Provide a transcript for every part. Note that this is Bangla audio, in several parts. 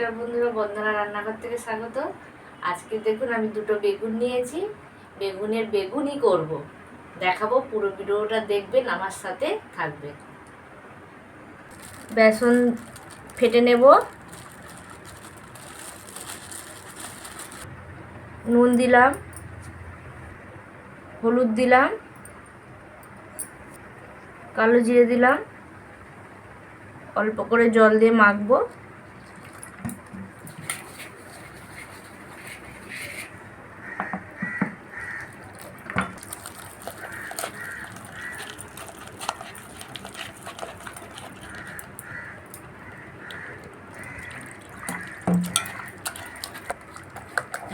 নমস্কার বন্ধুরা বন্ধুরা রান্নাঘর থেকে স্বাগত। আজকে দেখুন, আমি দুটো বেগুন নিয়েছি। বেগুনের বেগুনই করব। দেখাবো, পুরো ভিডিওটা দেখবেন, আমার সাথে থাকবে বেসন ফেটে নেব। নুন দিলাম। হলুদ দিলাম। কালো জিরে দিলাম। অল্প করে জল দিয়ে মাখবো।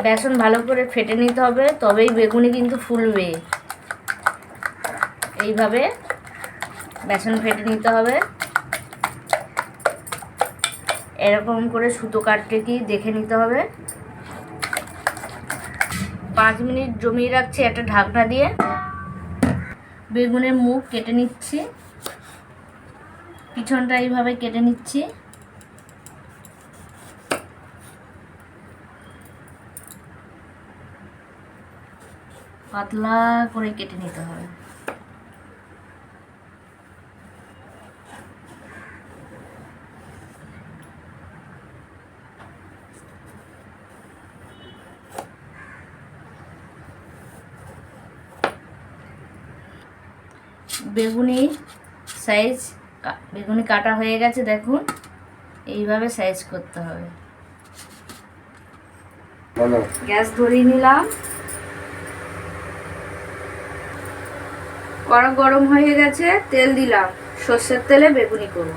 বেসন ভালো করে ফেটে নিতে হবে, তবেই বেগুনি কিন্তু ফুলবে। এইভাবে বেসন ফেটে নিতে হবে। এরকম করে সুতো কাটতে কি দেখে নিতে হবে। পাঁচ মিনিট জমিয়ে রাখছি একটা ঢাকনা দিয়ে। বেগুনের মুখ কেটে নিচ্ছি। পিছনটা এইভাবে কেটে নিচ্ছি। পাতলা করে কেটে নিতে হবে। বেগুনি সাইজ বেগুনি কাটা হয়ে গেছে দেখুন। এইভাবে সাইজ করতে হবে। গ্যাস ধরিয়ে নিলাম। কড়া গরম হয়ে গেছে, তেল দিলাম। সর্ষের তেলে বেগুনি করব।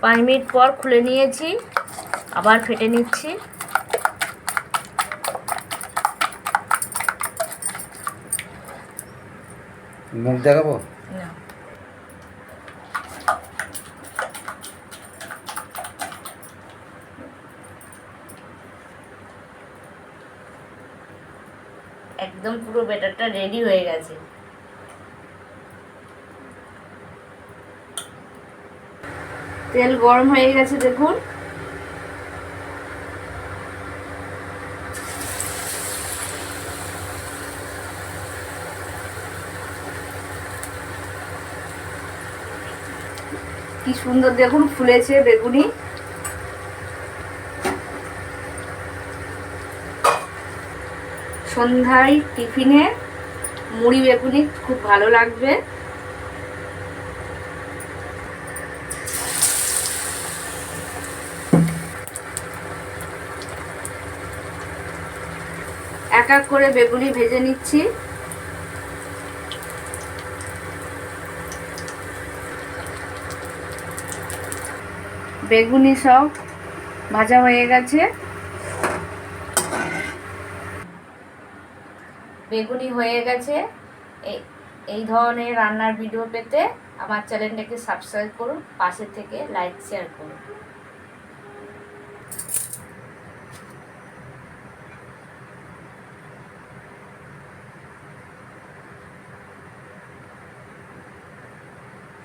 পাঁচ মিনিট পর খুলে নিয়েছি, আবার ফেটে নিচ্ছি। মুখ দেখাবো? একদম পুরো ব্যাটারটা রেডি হয়ে গেছে। তেল গরম হয়ে গেছে, দেখুন। কি সুন্দর, দেখুন, ফুলেছে বেগুনি। সন্ধ্যায় টিফিনে মুড়ি বেগুনি খুব ভালো লাগবে। এক এক করে বেগুনি ভেজে নিচ্ছি। বেগুনি সব ভাজা হয়ে গেছে। বেগুনি হয়ে গেছে। এই ধরনের রান্নার ভিডিও পেতে আমার চ্যানেলটাকে সাবস্ক্রাইব করুন, পাশে থেকে লাইক শেয়ার করুন।